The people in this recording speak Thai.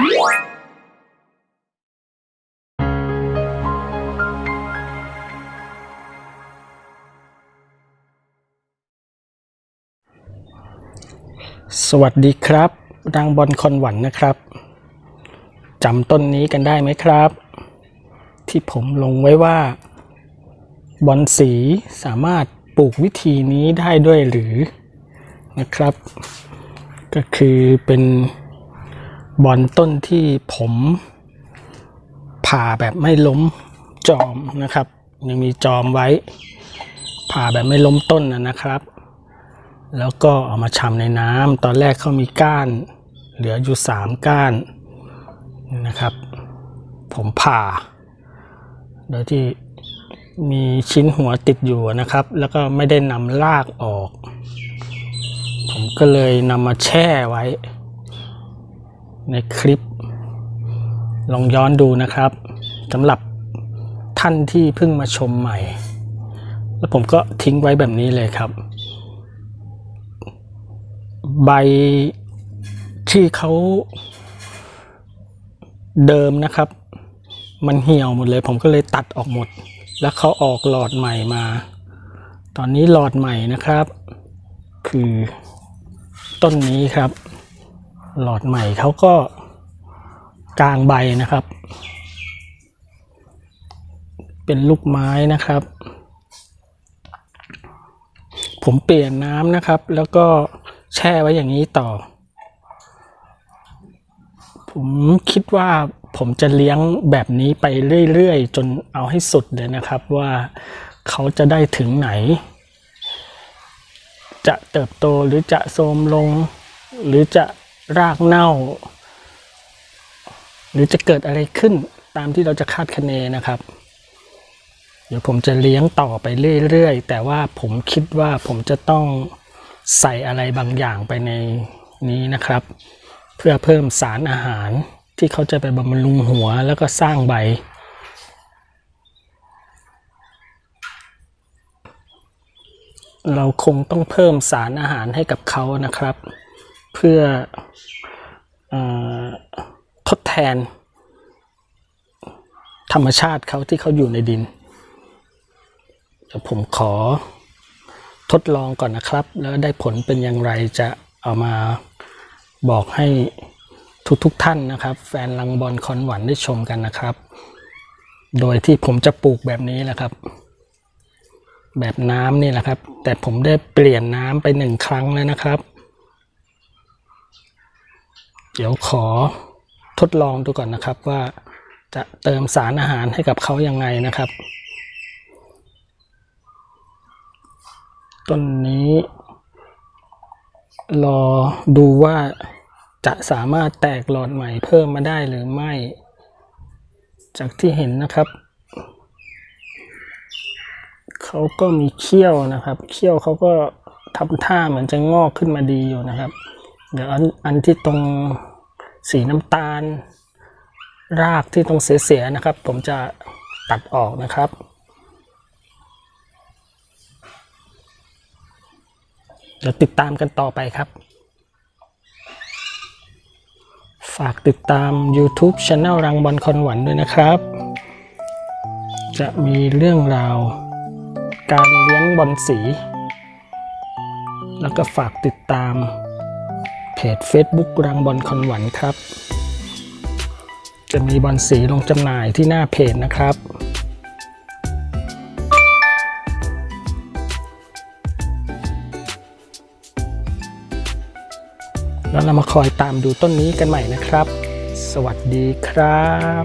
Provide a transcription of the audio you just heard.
สวัสดีครับดังบอลคอนหวันนะครับจำต้นนี้กันได้ไหมครับ ที่ผมลงไว้ว่า บอลสีสามารถปลูกวิธีนี้ได้ด้วยหรือนะครับ ก็คือเป็น บอลต้นที่ผมผ่าแบบไม่ล้มจอมนะครับ ยังมีจอมไว้ ผ่าแบบไม่ล้มต้นนะครับ แล้วก็เอามาชำในน้ำตอนแรกเขามีก้าน เหลืออยู่สามก้านนะครับ ผมผ่า โดยที่มีชิ้นหัวติดอยู่นะครับ แล้วก็ไม่ได้นำรากออก ผมก็เลยนำมาแช่ไว้ ในคลิป ลองย้อนดูนะครับสำหรับท่านที่เพิ่งมาชมใหม่ แล้วผมก็ทิ้งไว้แบบนี้เลยครับ ใบที่เขาเดิมนะครับ มันเหี่ยวหมดเลย ผมก็เลยตัดออกหมด แล้วเขาออกหลอดใหม่มา ตอนนี้หลอดใหม่นะครับ คือต้นนี้ครับ หลอดใหม่เขาก็กลางใบนะครับ เป็นลูกไม้นะครับ ผมเปลี่ยนน้ำนะครับ แล้วก็แช่ไว้อย่างนี้ต่อ ผมคิดว่าผมจะเลี้ยงแบบนี้ไปเรื่อยๆ จนเอาให้สุดเลยนะครับว่าเขาจะได้ถึงไหน จะเติบโตหรือจะโทรมลง หรือจะ รากเน่า หรือจะเกิดอะไรขึ้นตามที่เราจะคาดคะเนนะครับ เดี๋ยวผมจะเลี้ยงต่อไปเรื่อยๆ แต่ว่าผมคิดว่าผมจะต้องใส่อะไรบางอย่างไปในนี้นะครับ เพื่อเพิ่มสารอาหารที่เขาจะไปบำรุงหัวแล้วก็สร้างใบเราคงต้องเพิ่มสารอาหารให้กับเขานะครับ พื่ออทดแทน ธรรมชาติเขาที่เขาอยู่ในดินเดี๋ยวผมขอทดลองก่อนนะครับ แล้วได้ผลเป็นอย่างไรจะเอามาบอกให้ทุกๆทท่านนะครับ แฟนลังบอลคอนหวันได้ชมกันนะครับ โดยที่ผมจะปลูกแบบนี้แหละครับ แบบน้ำนี่แหละครับ แต่ผมได้เปลี่ยนน้ำไปหนึ่งครั้งแล้วนะครับ เดี๋ยวขอทดลองดูก่อนนะครับว่าจะเติมสารอาหารให้กับเขายังไงนะครับ ต้นนี้ รอดูว่าจะสามารถแตกหลอดใหม่เพิ่มมาได้หรือไม่ จากที่เห็นนะครับ เขาก็มีเขี้ยวนะครับ เขี้ยวเขาก็ทำท่าเหมือนจะงอกขึ้นมาดีอยู่นะครับ เดี๋ยวอันอันที่ตรงสีน้ำตาล รากที่ตรงเสียๆนะครับ ผมจะตัดออกนะครับเดี๋ยวติดตามกันต่อไปครับ ฝากติดตาม YouTube Channel รังบอลคอนหวันด้วยนะครับ จะมีเรื่องราว การเลี้ยงบอลสี แล้วก็ฝากติดตาม จ Facebook รังบอลคอนหวันครับ จะมีบอลสีลงจำหน่ายที่หน้าเพจนะครับ แล้วเรามาคอยตามดูต้นนี้กันใหม่นะครับ สวัสดีครับ